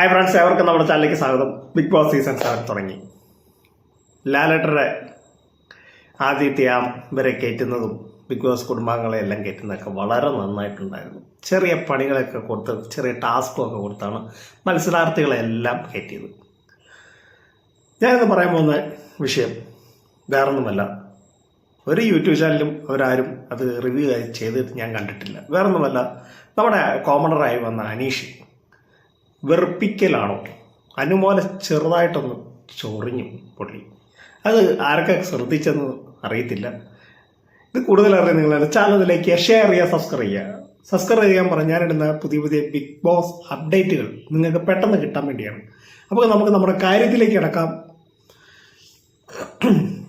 Hi friends ഏവർക്കും നമ്മുടെ ചാനലിലേക്ക് സ്വാഗതം. ബിഗ് ബോസ് സീസൺ സെവൻ തുടങ്ങി. ലാലേട്ടറെ ആദ്യത്തെ ആ ഇവരെ കയറ്റുന്നതും ബിഗ് ബോസ് കുടുംബാംഗങ്ങളെ എല്ലാം കയറ്റുന്നതൊക്കെ വളരെ നന്നായിട്ടുണ്ടായിരുന്നു. ചെറിയ പണികളൊക്കെ കൊടുത്ത് ചെറിയ ടാസ്കും ഒക്കെ കൊടുത്താണ് മത്സരാർത്ഥികളെല്ലാം കയറ്റിയത്. ഞാനിന്ന് പറയാൻ പോകുന്ന വിഷയം വേറൊന്നുമല്ല. ഒരു യൂട്യൂബ് ചാനലും അവരാരും അത് റിവ്യൂ ചെയ്തിട്ട് ഞാൻ കണ്ടിട്ടില്ല. വേറൊന്നുമല്ല നമ്മുടെ കോമണറായി വന്ന അനീഷ്. വെറുപ്പിക്കലാണോ? അനുമോലെ ചെറുതായിട്ടൊന്ന് ചൊറിഞ്ഞു പുള്ളി. അത് ആരൊക്കെ ശ്രദ്ധിച്ചെന്ന് അറിയത്തില്ല. ഇത് കൂടുതൽ അറിയാൻ നിങ്ങളുടെ ചാനലിലേക്ക് ഷെയർ ചെയ്യുക സബ്സ്ക്രൈബ് ചെയ്യുക. സബ്സ്ക്രൈബ് ചെയ്യാൻ പറഞ്ഞാൽ ഞാനിടുന്ന പുതിയ പുതിയ ബിഗ് ബോസ് അപ്ഡേറ്റുകൾ നിങ്ങൾക്ക് പെട്ടെന്ന് കിട്ടാൻ വേണ്ടിയാണ്. അപ്പോൾ നമുക്ക് നമ്മുടെ കാര്യത്തിലേക്ക് കിടക്കാം.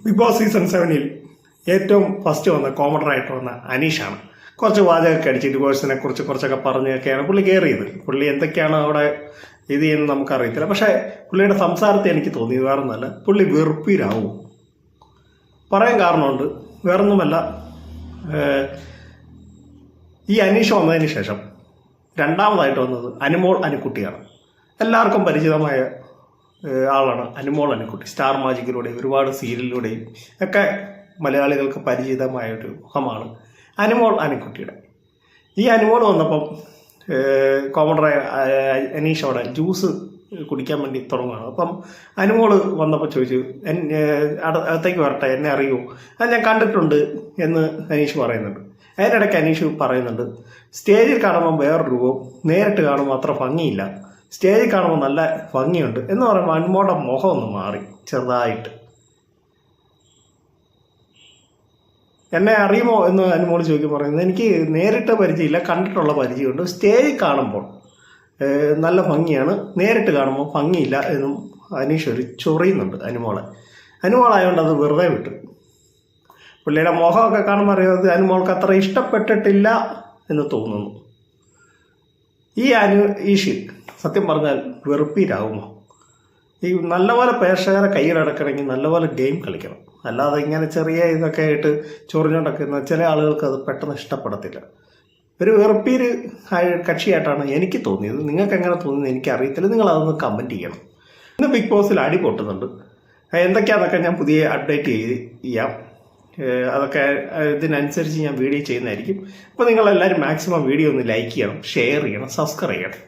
ബിഗ് ബോസ് സീസൺ സെവനിൽ ഏറ്റവും ഫസ്റ്റ് വന്ന കോമഡറായിട്ട് വന്ന അനീഷാണ്. കുറച്ച് വാചകമൊക്കെ അടിച്ച് കോഴ്സിനെ കുറിച്ച് കുറച്ചൊക്കെ പറഞ്ഞൊക്കെയാണ് പുള്ളി കയറിയത്. പുള്ളി എന്തൊക്കെയാണ് അവിടെ ഇത് ചെയ്യുന്നത് നമുക്കറിയത്തില്ല. പക്ഷേ പുള്ളിയുടെ സംസാരത്തെ എനിക്ക് തോന്നിയത് ഒന്നല്ല പുള്ളി വെറുപ്പിലാവും. പറയാൻ കാരണമുണ്ട് വേറൊന്നുമല്ല. ഈ അനീഷ് വന്നതിന് ശേഷം രണ്ടാമതായിട്ട് വന്നത് അനുമോൾ അനുക്കുട്ടിയാണ് എല്ലാവർക്കും പരിചിതമായ ആളാണ് അനുമോൾ അനുക്കുട്ടി സ്റ്റാർ മാജിക്കിലൂടെയും ഒരുപാട് സീരിയലിലൂടെയും ഒക്കെ മലയാളികൾക്ക് പരിചിതമായ ഒരു മുഖമാണ് അനുമോൾ അനുക്കുട്ടിയുടെ ഈ അനുമോൾ വന്നപ്പം കോമഡറായ അനീഷ് അവിടെ ജ്യൂസ് കുടിക്കാൻ വേണ്ടി തുടങ്ങുകയാണ് അപ്പം അനുമോൾ വന്നപ്പോൾ ചോദിച്ചു അകത്തേക്ക് വരട്ടെ എന്നെ അറിയുമോ അത് ഞാൻ കണ്ടിട്ടുണ്ട് എന്ന് അനീഷ് പറയുന്നുണ്ട്. അതിനിടയ്ക്ക് അനീഷ് പറയുന്നുണ്ട് സ്റ്റേജിൽ കാണുമ്പോൾ വേറൊരു രൂപം നേരിട്ട് കാണുമ്പോൾ അത്ര ഭംഗിയില്ല. സ്റ്റേജിൽ കാണുമ്പോൾ നല്ല ഭംഗിയുണ്ട്. എന്ന് പറയുമ്പോൾ അനുമോടെ മുഖം ഒന്ന് മാറി ചെറുതായിട്ട്. എന്നെ അറിയുമോ എന്ന് അനുമോൾ ചോദിക്കും പറയുന്നത് എനിക്ക് നേരിട്ട പരിചയമില്ല കണ്ടിട്ടുള്ള പരിചയമുണ്ട്. സ്റ്റേജിൽ കാണുമ്പോൾ നല്ല ഭംഗിയാണ്. നേരിട്ട് കാണുമ്പോൾ ഭംഗിയില്ല എന്നും അനീഷ് ഒരു ചൊറിയുന്നുണ്ട് അനുമോളെ. അനുമോളായതുകൊണ്ട് അത് വെറുതെ വിട്ടു. പുള്ളിയുടെ മുഖമൊക്കെ കാണുമ്പോൾ അറിയാതെ അനുമോൾക്ക് അത്ര ഇഷ്ടപ്പെട്ടിട്ടില്ല എന്ന് തോന്നുന്നു. ഈ അനു ഈഷ് സത്യം പറഞ്ഞാൽ വെറുപ്പീരാകുമോ ഈ നല്ലപോലെ പ്രേക്ഷകരെ കയ്യിലടക്കണമെങ്കിൽ നല്ലപോലെ ഗെയിം കളിക്കണം. അല്ലാതെ ഇങ്ങനെ ചെറിയ ഇതൊക്കെ ആയിട്ട് ചൊറിഞ്ഞോണ്ടൊക്കെ ഇരുന്ന ചില ആളുകൾക്ക് അത് പെട്ടെന്ന് ഇഷ്ടപ്പെടത്തില്ല. ഒരു വെറുപ്പീര് കക്ഷിയായിട്ടാണ് എനിക്ക് തോന്നിയത്. നിങ്ങൾക്ക് എങ്ങനെ തോന്നിയത് എനിക്ക് അറിയത്തില്ല നിങ്ങൾ അതൊന്ന് കമന്റ് ചെയ്യണം. ഇന്ന് ബിഗ് ബോസിൽ അടി പൊട്ടുന്നുണ്ട്. എന്തൊക്കെയാണെന്നൊക്കെ ഞാൻ പുതിയ അപ്ഡേറ്റ് ചെയ്ത് ചെയ്യാം അതൊക്കെ ഇതിനനുസരിച്ച് ഞാൻ വീഡിയോ ചെയ്യുന്നതായിരിക്കും. അപ്പോൾ നിങ്ങളെല്ലാവരും മാക്സിമം വീഡിയോ ഒന്ന് ലൈക്ക് ചെയ്യണം ഷെയർ ചെയ്യണം സബ്സ്ക്രൈബ് ചെയ്യണം.